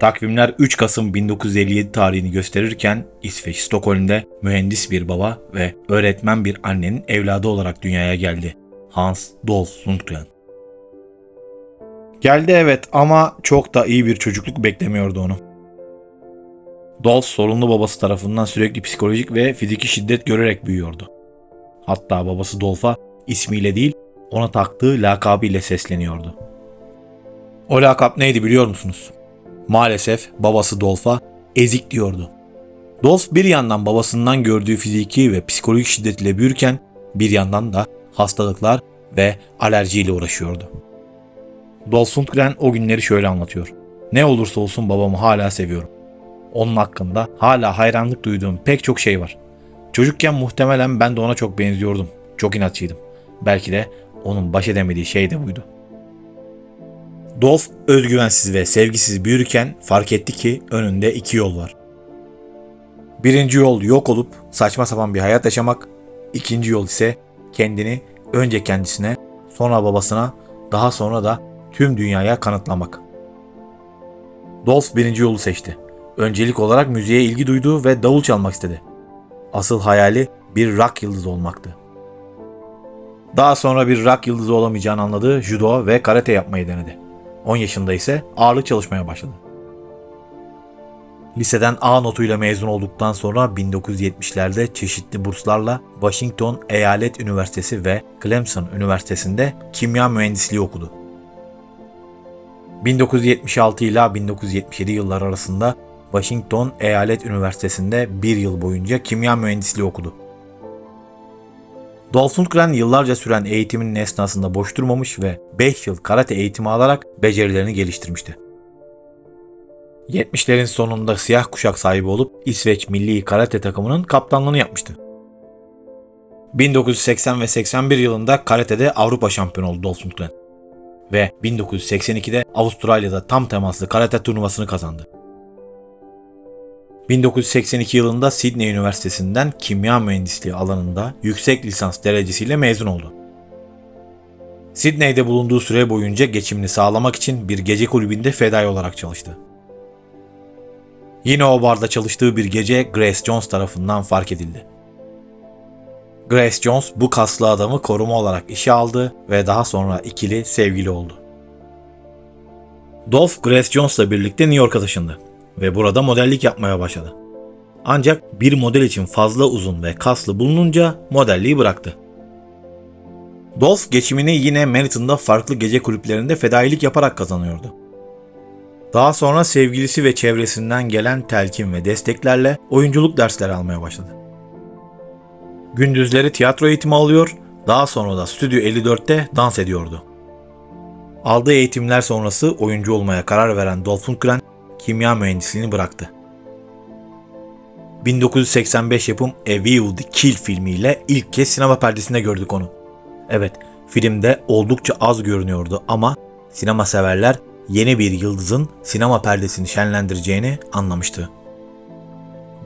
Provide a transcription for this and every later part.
Takvimler 3 Kasım 1957 tarihini gösterirken İsveç Stockholm'de mühendis bir baba ve öğretmen bir annenin evladı olarak dünyaya geldi. Hans Dolph Lundgren. Geldi evet ama çok da iyi bir çocukluk beklemiyordu onu. Dolph sorunlu babası tarafından sürekli psikolojik ve fiziki şiddet görerek büyüyordu. Hatta babası Dolph'a ismiyle değil ona taktığı lakabıyla sesleniyordu. O lakap neydi biliyor musunuz? Maalesef babası Dolph'a ezik diyordu. Dolph bir yandan babasından gördüğü fiziki ve psikolojik şiddetle büyürken bir yandan da hastalıklar ve alerjiyle uğraşıyordu. Dolph Lundgren o günleri şöyle anlatıyor. Ne olursa olsun babamı hala seviyorum. Onun hakkında hala hayranlık duyduğum pek çok şey var. Çocukken muhtemelen ben de ona çok benziyordum. Çok inatçıydım. Belki de onun baş edemediği şey de buydu. Dolph özgüvensiz ve sevgisiz büyürken fark etti ki önünde iki yol var. Birinci yol yok olup saçma sapan bir hayat yaşamak. İkinci yol ise kendini önce kendisine, sonra babasına, daha sonra da tüm dünyaya kanıtlamak. Dolph birinci yolu seçti. Öncelik olarak müziğe ilgi duydu ve davul çalmak istedi. Asıl hayali bir rock yıldızı olmaktı. Daha sonra bir rock yıldızı olamayacağını anladı, judo ve karate yapmayı denedi. 10 yaşında ise ağırlık çalışmaya başladı. Liseden A notuyla mezun olduktan sonra 1970'lerde çeşitli burslarla Washington Eyalet Üniversitesi ve Clemson Üniversitesi'nde kimya mühendisliği okudu. 1976 ile 1977 yıllar arasında Washington Eyalet Üniversitesi'nde bir yıl boyunca kimya mühendisliği okudu. Dolph Lundgren yıllarca süren eğitiminin esnasında boş durmamış ve 5 yıl karate eğitimi alarak becerilerini geliştirmişti. 70'lerin sonunda siyah kuşak sahibi olup İsveç milli karate takımının kaptanlığını yapmıştı. 1980 ve 81 yılında karatede Avrupa şampiyonu oldu Dolph Lundgren ve 1982'de Avustralya'da tam temaslı karate turnuvasını kazandı. 1982 yılında Sydney Üniversitesi'nden kimya mühendisliği alanında yüksek lisans derecesiyle mezun oldu. Sydney'de bulunduğu süre boyunca geçimini sağlamak için bir gece kulübünde fedai olarak çalıştı. Yine o barda çalıştığı bir gece Grace Jones tarafından fark edildi. Grace Jones bu kaslı adamı koruma olarak işe aldı ve daha sonra ikili sevgili oldu. Dolph Grace Jones'la birlikte New York'a taşındı ve burada modellik yapmaya başladı. Ancak bir model için fazla uzun ve kaslı bulununca modelliği bıraktı. Dolph geçimini yine Manhattan'da farklı gece kulüplerinde fedailik yaparak kazanıyordu. Daha sonra sevgilisi ve çevresinden gelen telkin ve desteklerle oyunculuk dersleri almaya başladı. Gündüzleri tiyatro eğitimi alıyor, daha sonra da Stüdyo 54'te dans ediyordu. Aldığı eğitimler sonrası oyuncu olmaya karar veren Dolph Lundgren kimya mühendisliğini bıraktı. 1985 yapım A View to Kill filmiyle ilk kez sinema perdesinde gördük onu. Evet, filmde oldukça az görünüyordu ama sinema severler yeni bir yıldızın sinema perdesini şenlendireceğini anlamıştı.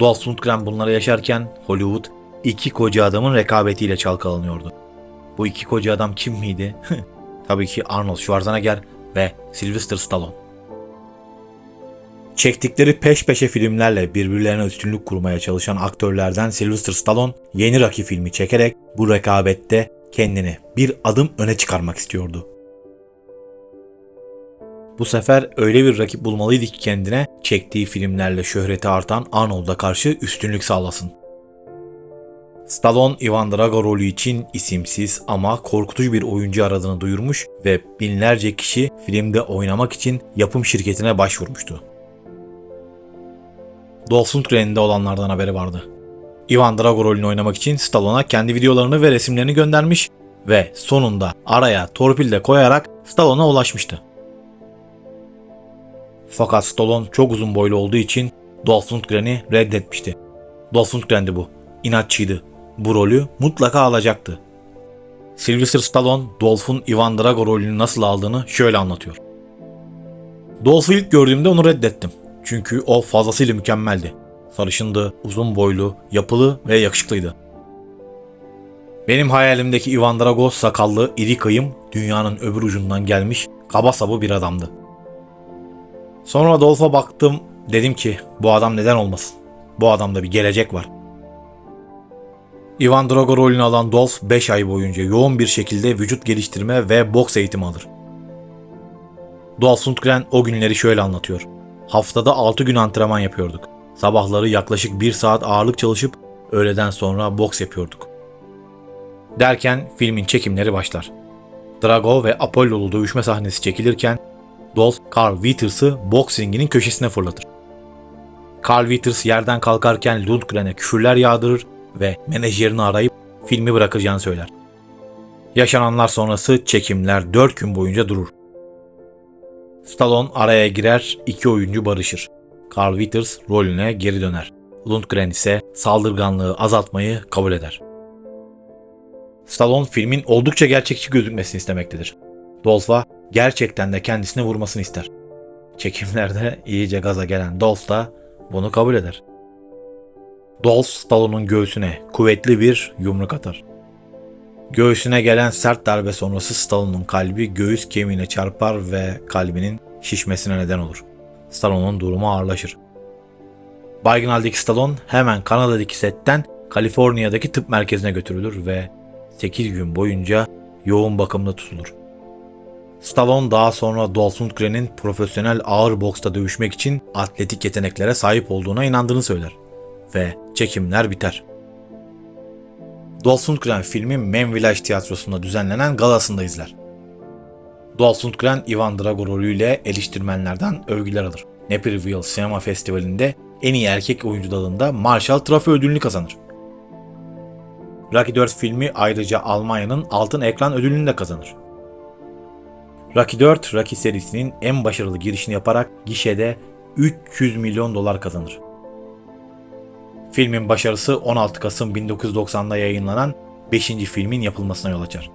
Dolph Lundgren bunları yaşarken Hollywood iki koca adamın rekabetiyle çalkalanıyordu. Bu iki koca adam kim miydi? Tabii ki Arnold Schwarzenegger ve Sylvester Stallone. Çektikleri peş peşe filmlerle birbirlerine üstünlük kurmaya çalışan aktörlerden Sylvester Stallone yeni Rocky filmi çekerek bu rekabette kendini bir adım öne çıkarmak istiyordu. Bu sefer öyle bir rakip bulmalıydı ki kendine çektiği filmlerle şöhreti artan Arnold'a karşı üstünlük sağlasın. Stallone Ivan Drago rolü için isimsiz ama korkutucu bir oyuncu aradığını duyurmuş ve binlerce kişi filmde oynamak için yapım şirketine başvurmuştu. Dolph Lundgren'in olanlardan haberi vardı. Ivan Drago rolünü oynamak için Stallone'a kendi videolarını ve resimlerini göndermiş ve sonunda araya torpil de koyarak Stallone'a ulaşmıştı. Fakat Stallone çok uzun boylu olduğu için Dolph Lundgren'i reddetmişti. Dolph Lundgren'di bu. İnatçıydı. Bu rolü mutlaka alacaktı. Sylvester Stallone, Dolph'un Ivan Drago rolünü nasıl aldığını şöyle anlatıyor. Dolph'u ilk gördüğümde onu reddettim. Çünkü o fazlasıyla mükemmeldi. Sarışındı, uzun boylu, yapılı ve yakışıklıydı. Benim hayalimdeki Ivan Drago sakallı, iri kayım, dünyanın öbür ucundan gelmiş, kaba sabı bir adamdı. Sonra Dolph'a baktım. Dedim ki bu adam neden olmasın? Bu adamda bir gelecek var. Ivan Drago rolünü alan Dolph 5 ay boyunca yoğun bir şekilde vücut geliştirme ve boks eğitimi alır. Dolph Lundgren o günleri şöyle anlatıyor. Haftada 6 gün antrenman yapıyorduk. Sabahları yaklaşık 1 saat ağırlık çalışıp öğleden sonra boks yapıyorduk. Derken filmin çekimleri başlar. Drago ve Apollo'lu dövüşme sahnesi çekilirken Dolph Carl Witters'ı boks ringinin köşesine fırlatır. Carl Witters yerden kalkarken Lundgren'e küfürler yağdırır ve menajerini arayıp filmi bırakacağını söyler. Yaşananlar sonrası çekimler 4 gün boyunca durur. Stallone araya girer, iki oyuncu barışır. Carl Witters rolüne geri döner. Lundgren ise saldırganlığı azaltmayı kabul eder. Stallone filmin oldukça gerçekçi gözükmesini istemektedir. Dolph'a gerçekten de kendisine vurmasını ister. Çekimlerde iyice gaza gelen Dolph da bunu kabul eder. Dolph Stallone'un göğsüne kuvvetli bir yumruk atar. Göğsüne gelen sert darbe sonrası Stallone'un kalbi göğüs kemiğine çarpar ve kalbinin şişmesine neden olur. Stallone'un durumu ağırlaşır. Baygın haldeki Stallone hemen Kanada'daki setten Kaliforniya'daki tıp merkezine götürülür ve 8 gün boyunca yoğun bakımda tutulur. Stallone daha sonra Dolph Lundgren'in profesyonel ağır boksta dövüşmek için atletik yeteneklere sahip olduğuna inandığını söyler. Ve çekimler biter. Dolph Lundgren filmi Men Village tiyatrosunda düzenlenen galasında izler. Dolph Lundgren, Ivan Drago rolüyle eleştirmenlerden övgüler alır. Naperville Sinema Festivali'nde en iyi erkek oyuncu dalında Marshall Trofeo ödülünü kazanır. Rocky 4 filmi ayrıca Almanya'nın Altın Ekran ödülünü de kazanır. Rocky 4, Rocky serisinin en başarılı girişini yaparak gişede 300 milyon dolar kazanır. Filmin başarısı 16 Kasım 1990'da yayınlanan 5. filmin yapılmasına yol açar.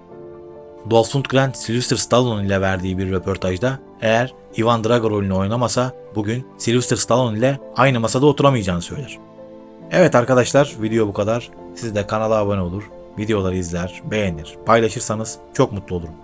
Dolph Lundgren, Sylvester Stallone ile verdiği bir röportajda eğer Ivan Drago rolünü oynamasa bugün Sylvester Stallone ile aynı masada oturamayacağını söyler. Evet arkadaşlar video bu kadar. Siz de kanala abone olur, videoları izler, beğenir, paylaşırsanız çok mutlu olurum.